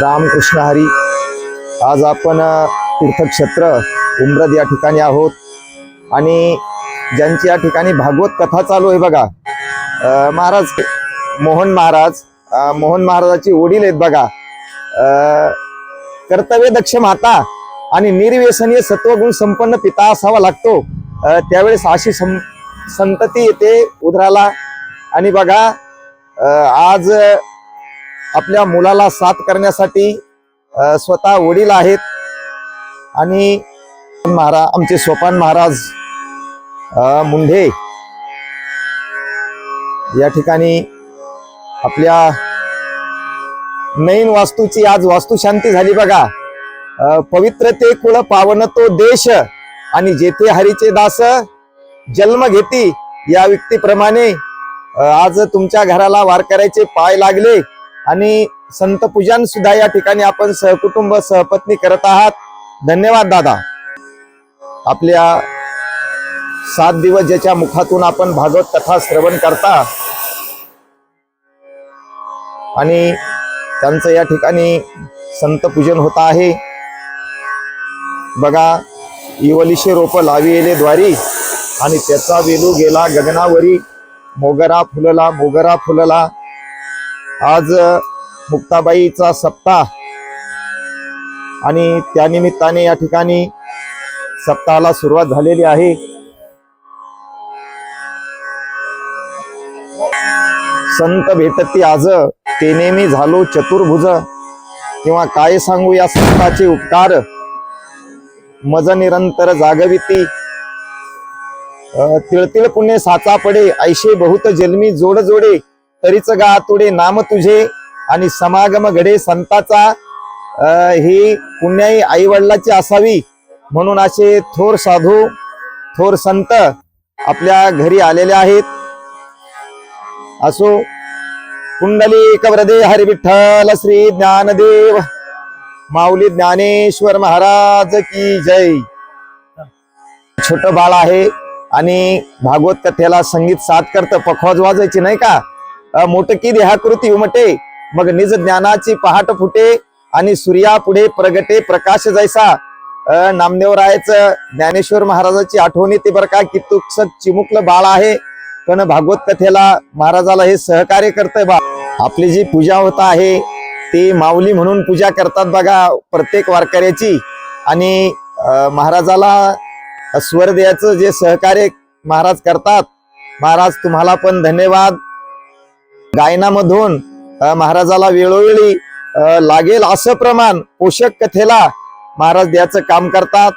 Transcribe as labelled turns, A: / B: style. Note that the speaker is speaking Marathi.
A: रामकृष्ण हरी. आज आपण तीर्थक्षेत्र उमरद या ठिकाणी आहोत. आणि ज्यांची या ठिकाणी भागवत कथा चालू आहे बघा महाराज मोहन महाराज मोहन महाराजाची वडील आहेत बघा. कर्तव्य दक्ष माता आणि निर्व्यसनीय सत्वगुण संपन्न पिता असावा लागतो. त्यावेळेस अशी सं संतती येते उधराला आणि बघा आज आपल्या मुलाला साथ करण्यासाठी स्वतः वडील आहेत. आणि महाराज आमचे सोपान महाराज मुंढे या ठिकाणी आपल्या नवीन वास्तूची आज वास्तुशांती झाली बघा. पवित्र ते कुळ पावन तो देश आणि जेथे हरीचे दास जन्म घेती या व्यक्तीप्रमाणे आज तुमच्या घराला वारकऱ्याचे पाय लागले. आणि संत पूजन सुद्धा या ठिकाणी आपण सहकुटुंब सहपत्नी करत आहात. धन्यवाद दादा. आपल्या सात दिवस ज्याच्या मुखातून आपण भागवत कथा श्रवण करता. आणि त्यांचं या ठिकाणी संत पूजन होत आहे. बघा इवलिशे रोप लाविले द्वारी आणि त्याचा वेलू गेला गगनावरी. मोगरा फुलला मोगरा फुलला. आज मुक्ताबाईचा सप्ताह आणि त्यानिमित्ताने या ठिकाणी सप्ताहाला सुरुवात झालेली आहे. संत भेटती आज तेने मी झालो चतुर्भुज. किंवा काय सांगू या संताचे उपकार? मज निरंतर जागविती. तिळतिळ पुण्य साचा पडे ऐशे बहुत जन्मी जोड जोडे तरीच गा तुडे नाम तुझे आणि समागम घडे संताचा ही पुण्याई आई वडिलाची असावी म्हणून असे थोर साधू थोर संत आपल्या घरी आलेले आहेत. असो कुंडली कवरदे हरिविठ्ठल श्री ज्ञानदेव माऊली ज्ञानेश्वर महाराज की जय. छोट बाळ आहे आणि भागवत कथेला संगीत साथ करत पखवाज वाजायची नाही का? मोटकी देहाकृती उमटे. मग निज ज्ञानाची पहाट फुटे आणि सूर्या पुढे प्रगटे प्रकाश जैसा नामदेवरायच ज्ञानेश्वर महाराजाची आठवण येते बरं का की तुक्स चिमुकलं बाळ आहे. पण भागवत कथेला महाराजाला हे सहकार्य करतंय बा. आपली जी पूजा होत आहे ती माऊली म्हणून पूजा करतात बघा प्रत्येक वारकऱ्याची. आणि महाराजाला स्वर द्यायचं जे सहकार्य महाराज करतात. महाराज तुम्हाला पण धन्यवाद. गायनामधून महाराजाला वेळोवेळी लागेल असं प्रमाण पोषक कथेला महाराज द्याचं काम करतात.